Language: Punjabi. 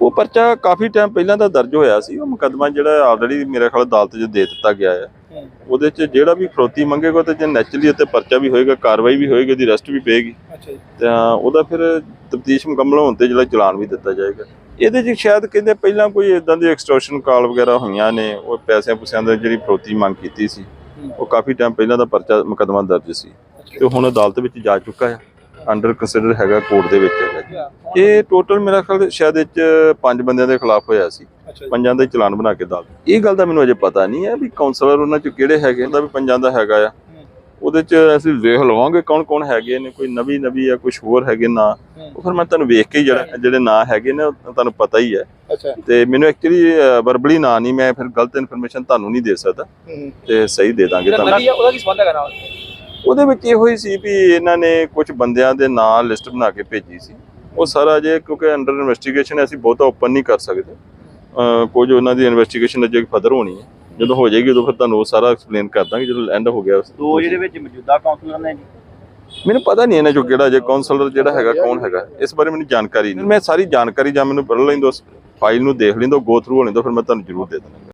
ਉਹ ਪਰਚਾ ਕਾਫੀ ਟਾਈਮ ਪਹਿਲਾਂ ਦਾ ਦਰਜ ਹੋਇਆ ਸੀ। ਉਹ ਮੁਕੱਦਮਾ ਜਿਹੜਾ ਆਲਰੇਡੀ ਮੇਰੇ ਖਿਆਲ ਅਦਾਲਤ 'ਚ ਦੇ ਦਿੱਤਾ ਗਿਆ ਹੈ। ਉਹਦੇ 'ਚ ਜਿਹੜਾ ਵੀ ਫਰੋਤੀ ਮੰਗੇਗਾ ਤੇ ਜੇ ਨੈਚੁਰਲੀ ਉੱਤੇ ਪਰਚਾ ਵੀ ਹੋਏਗਾ ਕਾਰਵਾਈ ਵੀ ਹੋਏਗੀ ਉਹਦੀ ਅਰੈਸਟ ਵੀ ਪਏਗੀ। ਤਾਂ ਉਹਦਾ ਫਿਰ ਤਫਤੀਸ਼ ਮੁਕੰਮਲ ਹੋਣ ਤੇ ਜਿਹੜਾ ਚਲਾਨ ਵੀ ਦਿੱਤਾ ਜਾਏਗਾ। ਇਹਦੇ 'ਚ ਸ਼ਾਇਦ ਕਹਿੰਦੇ ਪਹਿਲਾਂ ਕੋਈ ਇਦਾਂ ਦੀ ਐਕਸਟੋਰਸ਼ਨ ਕਾਲ ਵਗੈਰਾ ਹੋਈਆਂ ਨੇ ਉਹ ਪੈਸਿਆਂ ਪੁਸਿਆਂ ਦੀ ਜਿਹੜੀ ਫਰੋਤੀ ਮੰਗ ਕੀਤੀ ਸੀ। ਉਹ ਕਾਫੀ ਟਾਈਮ ਪਹਿਲਾਂ ਦਾ ਪਰਚਾ ਮੁਕੱਦਮਾ ਦਰਜ ਸੀ। ਤੇ ਹੁਣ ਅਦਾਲਤ ਵਿੱਚ ਜਾ ਚੁੱਕਾ ਹੈ ਅੰਡਰ ਕੰਸੀਡਰ ਹੈਗਾ ਕੋਰਟ ਦੇ ਵਿੱਚ ਹੈਗਾ। ਇਹ ਟੋਟਲ ਮੇਰਾ ਖਿਆਲ ਸ਼ਾਇਦ ਇਹ 'ਚ ਪੰਜ ਬੰਦਿਆਂ ਦੇ ਖਿਲਾਫ ਹੋਇਆ ਸੀ। ਪੰਜਾਂ ਦਾ ਚਲਾਨ ਬਣਾ ਕੇ ਦਾਲ ਇਹ ਗੱਲ ਦਾ ਮੈਨੂੰ ਅਜੇ ਪਤਾ ਨਹੀਂ ਹੈ ਵੀ ਕਾਉਂਸਲਰ ਉਹਨਾਂ ਚ ਕਿਹੜੇ ਹੈਗੇ ਉਹਦਾ ਵੀ ਪੰਜਾਂ ਦਾ ਹੈਗਾ ਆ। ਉਹਦੇ ਚ ਅਸੀਂ ਵੇਖ ਲਵਾਂਗੇ ਕੌਣ ਕੌਣ ਹੈਗੇ ਨੇ ਕੋਈ ਨਵੀਂ ਨਵੀਂ ਆ ਕੁਝ ਹੋਰ ਹੈਗੇ ਨਾ। ਉਹ ਫਿਰ ਮੈਂ ਤੁਹਾਨੂੰ ਵੇਖ ਕੇ ਜਿਹੜਾ ਜਿਹੜੇ ਨਾਂ ਹੈਗੇ ਨੇ ਤੁਹਾਨੂੰ ਪਤਾ ਹੀ ਹੈ। ਤੇ ਮੈਨੂੰ ਐਕਚੁਅਲੀ ਵਰਬਲੀ ਨਾਂ ਨਹੀਂ ਮੈਂ ਫਿਰ ਗਲਤ ਇਨਫੋਰਮੇਸ਼ਨ ਤੁਹਾਨੂੰ ਨਹੀਂ ਦੇ ਸਕਦਾ। ਤੇ ਸਹੀ ਦੇ ਦਾਂਗੇ ਤੁਹਾਨੂੰ। ਨਵੀਂ ਆ, ਉਹਦਾ ਕੀ ਸੰਬੰਧ ਹੈਗਾ ਨਾਲ? ਉਹਦੇ ਵਿੱਚ ਇਹੋ ਹੀ ਸੀ ਵੀ ਇਹਨਾਂ ਨੇ ਕੁਝ ਬੰਦਿਆਂ ਦੇ ਨਾਂ ਲਿਸਟ ਬਣਾ ਕੇ ਭੇਜੀ ਸੀ। ਉਹ ਸਾਰਾ ਜੇ ਕਿਉਂਕਿ ਅੰਡਰ ਇਨਵੈਸਟੀਗੇਸ਼ਨ ਅਸੀਂ ਬਹੁਤਾ ਓਪਨ ਨਹੀਂ ਕਰ ਸਕਦੇ। ਕੁਝ ਉਹਨਾਂ ਦੀ ਇਨਵੈਸਟੀਗੇਸ਼ਨ ਅਜੇ ਫਰਦਰ ਹੋਣੀ ਹੈ। ਜਦੋਂ ਹੋ ਜਾਏਗੀ ਉਦੋਂ ਫਿਰ ਤੁਹਾਨੂੰ ਉਹ ਸਾਰਾ ਐਕਸਪਲੇਨ ਕਰ ਦਾਂਗੇ ਜਦੋਂ ਐਂਡ ਹੋ ਗਿਆ ਦੋ ਜਿਹੜੇ ਵਿੱਚ ਮੌਜੂਦਾ ਕਾਉਂਸਲਰ ਨੇ ਜੀ। ਮੈਨੂੰ ਪਤਾ ਨਹੀਂ ਇਹਨਾਂ ਚੋਂ ਕਿਹੜਾ ਜੇ ਕਾਉਂਸਲਰ ਜਿਹੜਾ ਹੈਗਾ ਕੌਣ ਹੈਗਾ। ਇਸ ਬਾਰੇ ਮੈਨੂੰ ਜਾਣਕਾਰੀ ਨਹੀਂ। ਮੈਂ ਸਾਰੀ ਜਾਣਕਾਰੀ ਜਾਂ ਮੈਨੂੰ ਪੜ੍ਹ ਲੈਂਦੋ ਫਾਈਲ ਨੂੰ ਦੇਖ ਲੈਂਦੋ ਗੋ ਥਰੂ ਹੋ ਲੈਂਦੋ ਫਿਰ ਮੈਂ ਤੁਹਾਨੂੰ ਜ਼ਰੂਰ ਦੇ ਦਾਂਗਾ